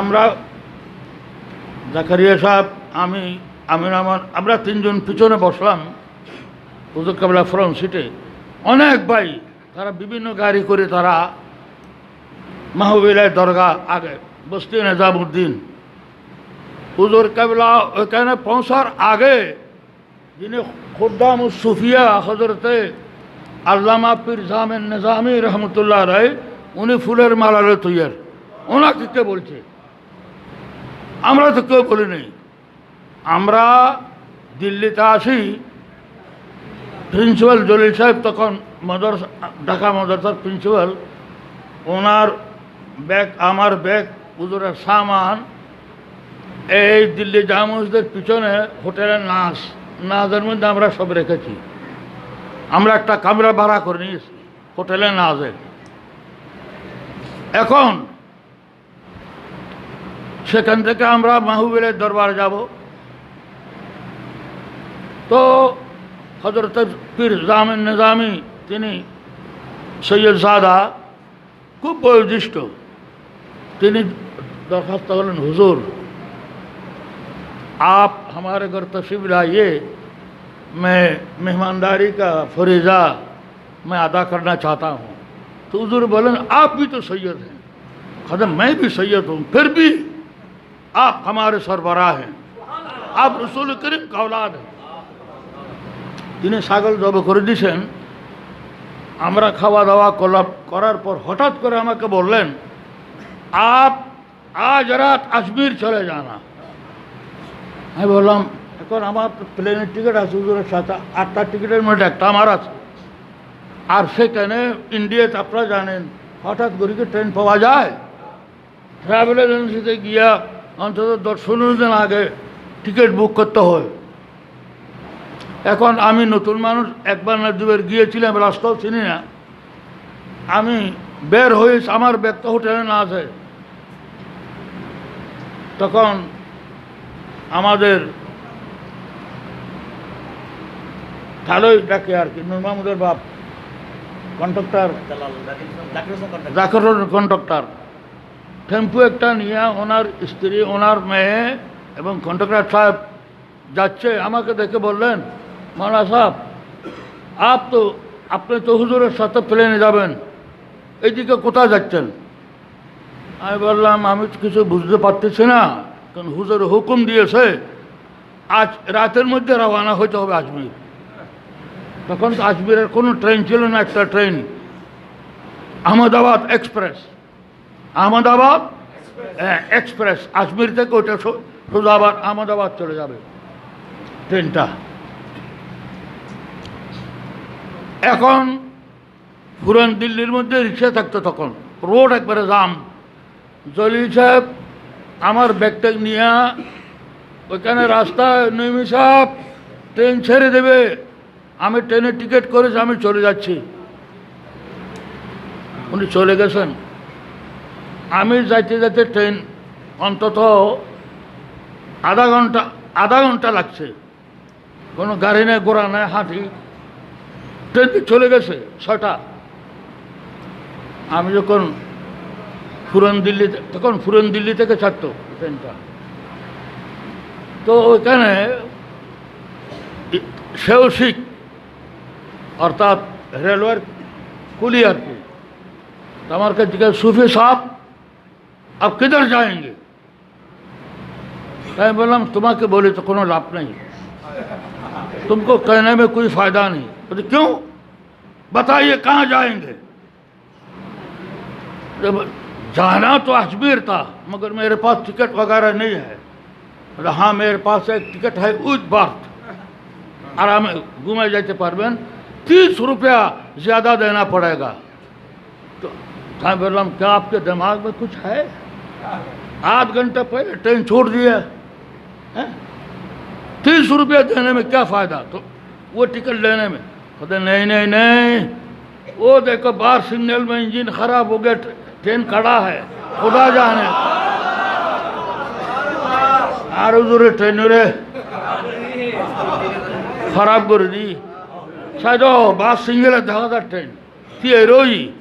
আমরা জাকারিয়া সাহেব, আমি আমি আমার আমরা তিনজন পিছনে বসলাম হুজুর কাবলা ফ্রন্ট সিটে। অনেক ভাই, তারা বিভিন্ন গাড়ি করে তারা মাহবিলায় দরগা আগে, বস্তি নিজামুদ্দিন। হুজুর কাবলা ওইখানে পৌঁছার আগে যিনি খুদ্দাম সুফিয়া হজরতে আল্লামা পীর জামেন নিজামি রহমতুল্লাহ রায় উনি ফুলের মালারে তৈয়ার। ওনাকে বলছে? আমরা তো কেউ বলিনি। আমরা দিল্লিতে আসি প্রিন্সিপাল জলিল সাহেব তখন মাদ্রাসা, ঢাকা মাদ্রাসার প্রিন্সিপাল। ওনার ব্যাগ, আমার ব্যাগ, হুজুরের সামান। এই দিল্লি জামুসদের পিছনে হোটেলের নাচ, নাচের মধ্যে আমরা সব রেখেছি। আমরা একটা কামরা ভাড়া করে নিয়েছি হোটেলে নাচে। এখন সেখান থেকে আমরা মাহুবিলের দরবার যাব। তো حضرت پیر جام نظامی تینی سید زادہ খুব বয়োজ্যেষ্ঠ। তিনি درخواست করলেন حضور آپ ہمارے گھر تشریف لائیے میں مہمانداری کا فریضہ میں ادا کرنا چاہتا ہوں تو حضور بولن آپ بھی تو سید ہیں। قدم میں بھی سید ہوں، پھر بھی आप हमारे सरबराह हैं आप रसूल करीम का औलाद हैं তিনি ছাগল জব করে দিয়েছেন আমরা খাওয়া দাওয়া করলাম করার পর হঠাৎ করে আমাকে বললেন আপ আজ রাত আজমির চলে জানা আমি বললাম এখন আমার তো প্লেনের টিকিট আছে হুজুরের সাথে আটটা টিকিটের মধ্যে একটা আমার আছে আর সেখানে ইন্ডিয়াতে আপনারা জানেন হঠাৎ করে কি ট্রেন পাওয়া যায় ট্রাভেল এজেন্সিতে গিয়া অন্তত দশ পনেরো দিন আগে টিকিট বুক করতে হয়। এখন আমি নতুন মানুষ একবার না দুবার গিয়েছিলাম রাস্তাও চিনি না। আমি বের হয়ে আমার ব্যক্ত হোটেলে না আছে। তখন আমাদের ভালোই ডাকে আর কি নূর মাহমুদের বাপ কন্ট্রাক্টর জাকির কন্ট্রাক্টর টেম্পু একটা নিয়ে ওনার স্ত্রী, ওনার মেয়ে এবং কন্ট্রাক্টর সাহেব যাচ্ছে, আমাকে দেখে বললেন মাওলা সাহেব, আপ তো, আপনি তো হুজুরের সাথে প্লেনে যাবেন এইদিকে কোথায় যাচ্ছেন? আমি বললাম, আমি কিছু বুঝতে পারতেছি না, কারণ হুজুর হুকুম দিয়েছে, আজ রাতের মধ্যে রওনা হইতে হবে আজমির। তখন আজমিরের কোনো ট্রেন ছিল না, একটা ট্রেন, আহমেদাবাদ এক্সপ্রেস। আহমদাবাদ? হ্যাঁ, এক্সপ্রেস আজমির থেকে ওইটা সো- সোজা আবার আহমদাবাদ চলে যাবে। ট্রেনটা। এখন পুরান দিল্লির মধ্যে রিক্সা থাকতো তখন। রোড একবারে জাম। জলিল সাহেব আমার ব্যাগটা নিয়ে ওইখানে রাস্তায় নৈমি সাহেব ট্রেন ছেড়ে দেবে। আমি ট্রেনের টিকিট করেছি আমি চলে যাচ্ছি। উনি চলে গেছেন। আমি যাইতে যাইতে ট্রেন অন্তত আধা ঘণ্টা আধা ঘণ্টা লাগছে। কোনো গাড়ি নেই, ঘোড়া নেই, হাঁটি। ট্রেন চলে গেছে ছটা আমি যখন ফুরন দিল্লি, তখন ফুরন দিল্লি থেকে ছাড়ত ট্রেনটা। তো ওইখানে সেও শিখ, অর্থাৎ রেলওয়ের কুলি আর কি اب کدھر جائیں گے؟ میں بولا تمہیں کے بولے تو کون لاپ نہیں۔ تم کو کہنے میں کوئی فائدہ نہیں۔ بولے، کیوں؟ بتائیے، کہاں جائیں گے؟ جانا تو اجمیر تھا، مگر میرے پاس ٹکٹ وغیرہ نہیں ہے۔ ہاں میرے پاس ایک ٹکٹ ہے، اوج بارت۔ آرام، گھومے جاتے پروین تیس روپیہ زیادہ دینا پڑے گا۔ تو بولے کیا آپ کے دماغ میں کچھ ہے؟ آدھ گھنٹہ پہلے ٹرین چھوڑ دیا ہاں؟ تیس روپیہ دینے میں کیا فائدہ؟ تو وہ ٹکٹ لینے میں۔ کہتے نہیں نہیں نہیں۔ وہ دیکھو، باہر سگنل میں انجن خراب ہو گیا، ٹرین کھڑا ہے۔ خدا جانے۔ آرو ٹرین رے۔ خراب کر دی۔ شاید او باہر ہے، دھاگا ٹرین۔ تی ایروئی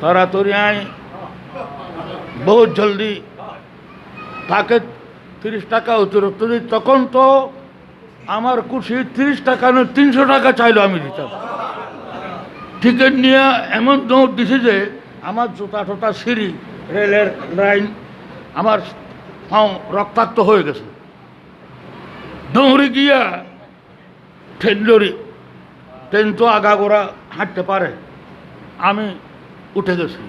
تارا توری آئیں বহুত জলদি। তাকে তিরিশ টাকা অতিরিক্ত দিই তখন তো আমার কুশি তিরিশ টাকা নয় তিনশো টাকা চাইলো আমি দিতাম। টিকিট নিয়ে এমন দৌড় দিছি যে আমার জুতা টোতা, সিঁড়ি, রেলের লাইন আমার পাও রক্তাক্ত হয়ে গেছে। দৌড়ে গিয়া ট্রেন ধরি। ট্রেন তো আগাগোড়া হাঁটতে পারে। আমি উঠে গেছি।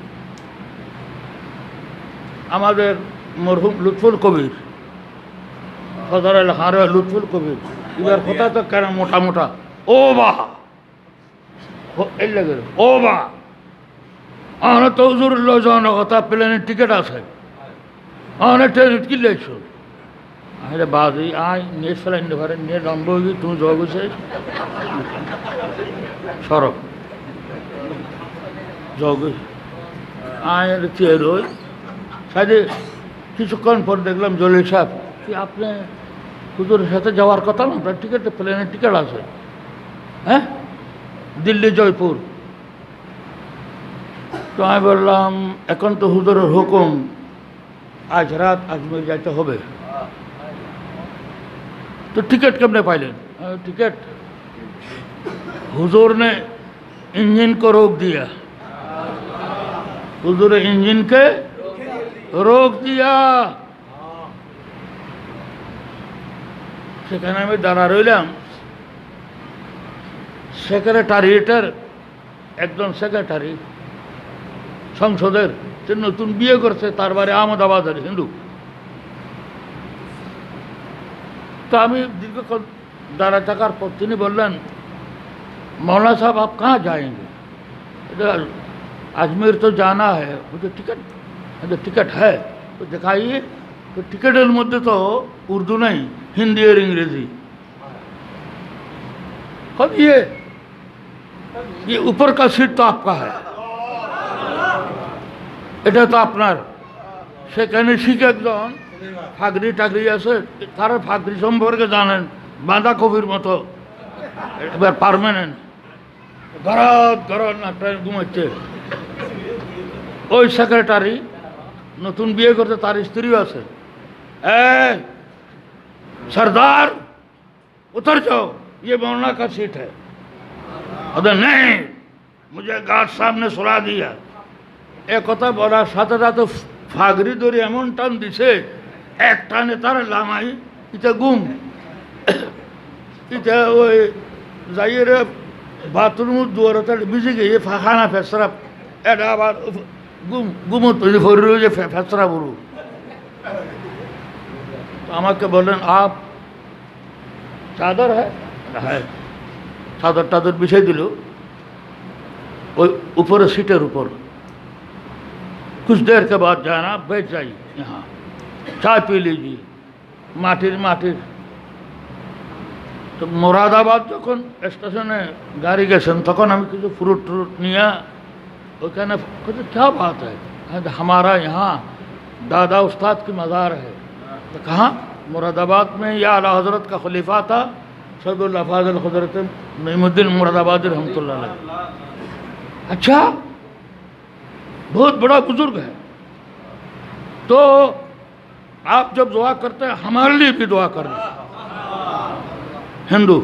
আমাদের মরহুম লুৎফুল কবির। সদর হারে লুৎফুল কবির। এবার কথা তো কেন মোটা মোটা? ও বা! এই লাগে। ও বা! আমরা তো হুজুর যাওয়ার কথা প্লেনের টিকিট আছে। আমরা ট্রেন কি লেগছো। আরে বাদি আয়, নিয়ে ফেলাই নিতে পারে নিয়ে হয়ে তুমি হয়েছে সরব যোগ আয় চেয়ে রই সাইডে কিছুক্ষণ পর দেখলাম জলিল সাহেব কি আপনি হুজুরের সাথে যাওয়ার কথা না আপনার টিকিট প্লেনের টিকিট আছে হ্যাঁ দিল্লি জয়পুর তো আমি বললাম এখন তো হুজুরের হুকুম আজ রাত আজমির যাইতে হবে তো टिकट কেমনে পাইলেন আমি, टिकट हुजूर ने इंजन को रोक दिया हुजूर ने इंजन के रोक दिया সেখানে আমি দাঁড়া রইলাম সেক্রেটারিয়েটের একজন সেক্রেটারি সংসদের সে নতুন বিয়ে করছে তার বাড়ি আহমদাবাদের হিন্দু তো আমি দীর্ঘক্ষণ দাঁড়া থাকার পর তিনি বললেন मौलाना साहब आप कहाँ जाएंगे इधर अजमेर तो जाना है मुझे टिकट मुझे टिकट है तो दिखाइए तो टिकटेर মধ্যে তো উর্দু नहीं हिंदी और अंग्रेजी अब ये ये ऊपर का सीट तो आपका है এটা তো আপনার সেখানে শিখে একজন ফাগরি টাগরি আছে তারা ফাগরি সম্পর্কে জানেন বাঁধাকপির মতো এবার পারমানেন্ট গরদ গরদ না ট্রেন ঘুমাচ্ছে ওই সেক্রেটারি নতুন বিয়ে করতে তার স্ত্রীও আছে এ सरदार उतर जाओ ये मौलाना का सीट है अरे नहीं मुझे गार्ड साहब ने सुला दिया এ কথা বলার সাথে সাথে ফাগরি ধরে এমন টান দিছে এক টানে তার লামাই ইটা গুম ইটা ওই যাইয়ে রে বাথরুম দুয়ারতে ভিজে গিয়ে ফাঁকানা ফেসরা এটা আবার গুম গুমত তৈরি ফরি যে ফেসরা বড়ু তো আমাকে বললেন আপ চাদর হ্যাঁ হ্যাঁ চাদর টাদর বিছাই দিল ওই উপরে সিটের উপর कुछ देर के बाद जाना बैठ जाइए यहाँ चाय पी लीजिए মাটির মাটির তো মোরাদাবাদ যখন স্টেশনে গাড়ি গেছেন তখন আমি কিছু ফ্রুট ট্রুট নিয়ে تو کہنا کہتے کیا بات ہے؟ ہمارا یہاں دادا استاد کی مزار ہے۔ تو کہاں مراد آباد میں یا اعلیٰ حضرت کا خلیفہ تھا سید اللہ فاضل حضرت نعیم الدین مراد آباد رحمۃ اللہ علیہ۔ اچھا بہت بڑا بزرگ ہے۔ تو آپ جب دعا کرتے ہیں، ہمارے لیے بھی دعا کر کرنا ہندو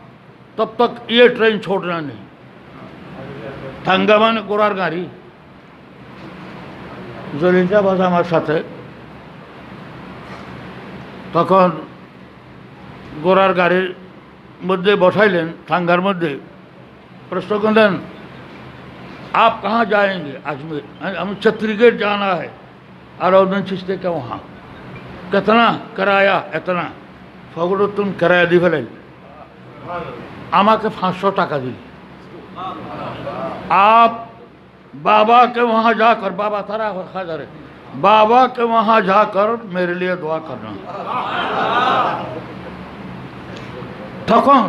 तब तक ये ट्रेन छोड़ना नहीं तंगा মানে গোড়ার গাড়ি জলিল বাস আমার সাথে তখন গোড়ার গাড়ির মধ্যে বসাইলেন থাঙ্গার মধ্যে প্রশ্ন করলেন आप कहाँ जाएंगे अजमेर हमें छत्तीसगढ़ जाना है अरौदन चिश्ते के वहाँ कितना किराया इतना ফগড় তুমি কেরায়া দি ফেলেন আমাকে পাঁচশো টাকা দিল আপ बाबा के वहाँ जाकर बाबा तारा हाजर है बाबा के वहाँ जाकर मेरे लिए दुआ करना তখন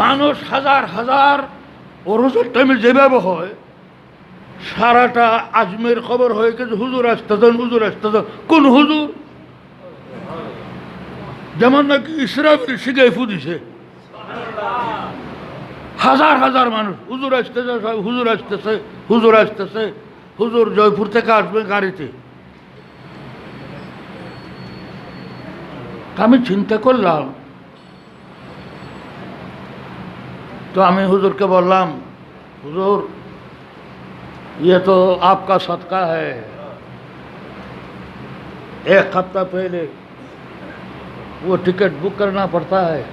মানুষ হাজার হাজার ওরসের টাইমে যেভাবে হয় সারাটা আজমের খবর হয়ে গেছে হুজুর আসতেছেন হুজুর আসতেছেন কোন হুজুর যেমন নাকি ইসরাফিল শিখে ফুদিছে হাজার হাজার মানুষ হুজুর আসতেছে সব হুজুর আসতেছে হুজুর আসতেছে হুজুর জয়পুর থেকে আসবে গাড়িতে আমি চিন্তা করলাম তো আমি হুজুরকে বললাম হুজুর ये तो आपका सदका है एक हफ्ता पहले وہ ٹکٹ بک کرنا پڑتا ہے۔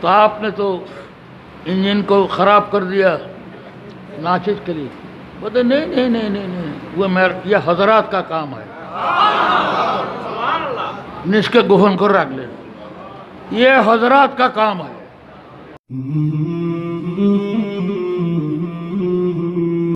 تو آپ نے تو انجن کو خراب کر دیا ناچز کے لیے۔ بولے نہیں نہیں نہیں نہیں نہیں، وہ میرا یہ حضرات کا کام ہے۔ نسخے گہن کو رکھ لے۔ یہ حضرات کا کام ہے۔